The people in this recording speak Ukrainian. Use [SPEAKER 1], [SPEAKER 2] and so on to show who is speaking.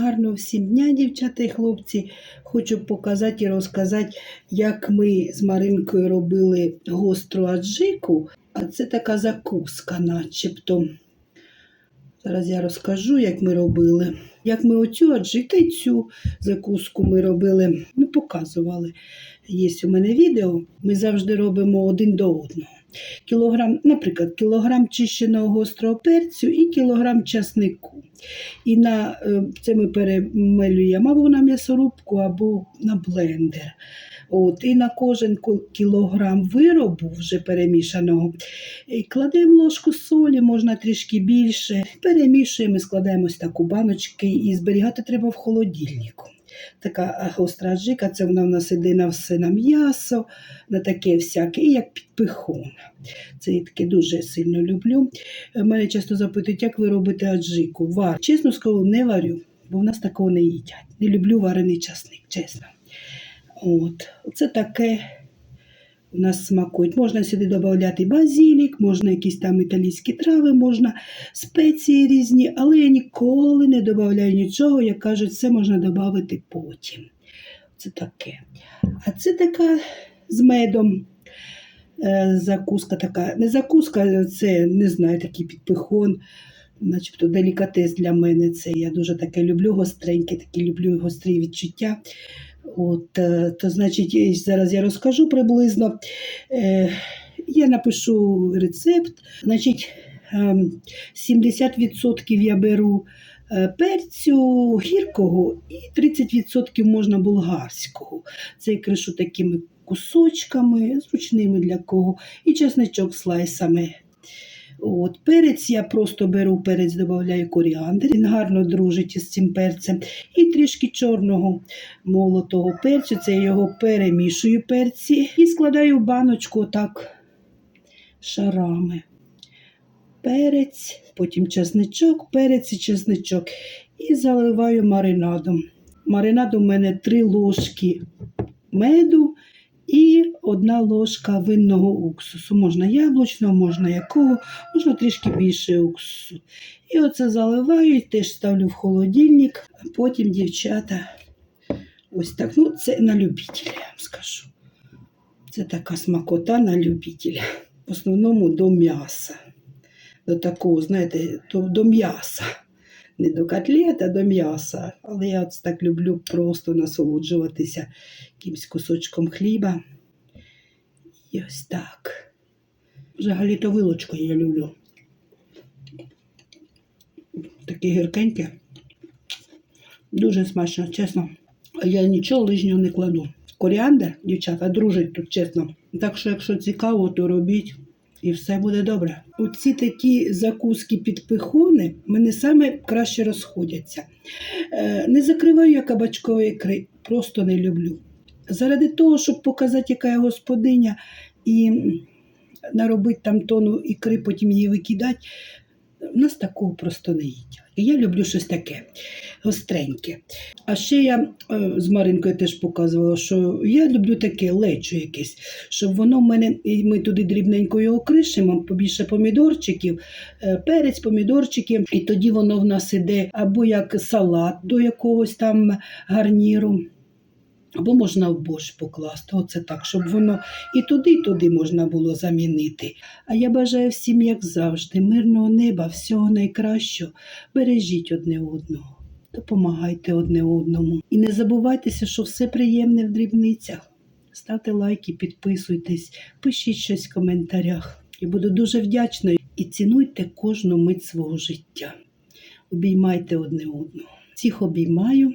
[SPEAKER 1] Гарного всім дня, дівчата і хлопці. Хочу показати і розказати, як ми з Маринкою робили гостру аджику, а це така закуска, начебто. Зараз я розкажу, як ми робили. Як ми оцю аджику і цю закуску ми робили, ну, показували. Є у мене відео. Ми завжди робимо один до одного. Кілограм, наприклад, кілограм чищеного гострого перцю і кілограм часнику. І на е, це ми перемелюємо або на м'ясорубку, або на блендер. От, і на кожен кілограм виробу вже перемішаного кладемо ложку солі, можна трішки більше. Перемішуємо, і складаємо ось баночки і зберігати треба в холодильнику. Така гостра аджика, це вона в нас іде на все на м'ясо, на таке всяке, і як підпихон. Це я таке дуже сильно люблю. Е, Мене часто запитують, як ви робите аджику. Вар. Чесно скажу, не варю, бо в нас такого не їдять. Не люблю варений часник, чесно. От, це таке у нас смакують. Можна сюди додати базилік, можна якісь там італійські трави, можна спеції різні, але я ніколи не додаю нічого, як кажуть, це можна додати потім. Це таке. А це така з медом. е, Закуска така. Не закуска, це не знаю, такий підпихон, начебто делікатес для мене. Це я дуже таке люблю, гостреньке, такі люблю гострі відчуття. От, е, то значить, зараз я розкажу приблизно. Е, я напишу рецепт. Значить, ем, 70% я беру е, перцю гіркого і 30% можна болгарського. Це я кришу такими кусочками, зручними для кого, і чесничок слайсами. От, перець я просто беру перець, додаю коріандр, він гарно дружить із цим перцем. І трішки чорного молотого перцю, це я його перемішую перці і складаю в баночку отак шарами. Перець, потім чесничок, перець і чесничок. І заливаю маринадом. Маринад у мене 3 ложки меду і одна ложка винного уксусу. Можна яблучного, можна якого, можна трішки більше уксусу. І оце заливаю теж ставлю в холодильник, а потім дівчата. Ось так. Ну, це на любителя, я вам скажу. Це така смакота на любителя. В основному до м'яса. До такого, знаєте, до м'яса. Не до котлет, а до м'яса. Але я от так люблю просто насолоджуватися якимсь кусочком хліба. І ось так. Взагалі то вилочкою я люблю. Таке гіркеньке. Дуже смачно, чесно. Я нічого лишнього не кладу. Коріандр, дівчата, дружить тут, чесно. Так що, якщо цікаво, то робіть. І все буде добре. Оці такі закуски під пихони мене саме краще розходяться. Е, не закриваю я кабачкової ікри, просто не люблю. Заради того, щоб показати, яка я господиня, і наробити там тону ікри, потім її викидати, в нас такого просто не їдять. Я люблю щось таке гостреньке. А ще я е, з Маринкою теж показувала, що я люблю таке лечо якесь, щоб воно в мене, і ми туди дрібненько його кришимо, побільше помідорчиків, е, перець, помідорчики, і тоді воно в нас іде або як салат до якогось там гарніру. Або можна в борщ покласти, оце так, щоб воно і туди, і туди можна було замінити. А я бажаю всім, як завжди, мирного неба, всього найкращого. Бережіть одне одного, допомагайте одне одному. І не забувайтеся, що все приємне в дрібницях. Ставте лайки, підписуйтесь, пишіть щось в коментарях. Я буду дуже вдячна і цінуйте кожну мить свого життя. Обіймайте одне одного. Всіх обіймаю.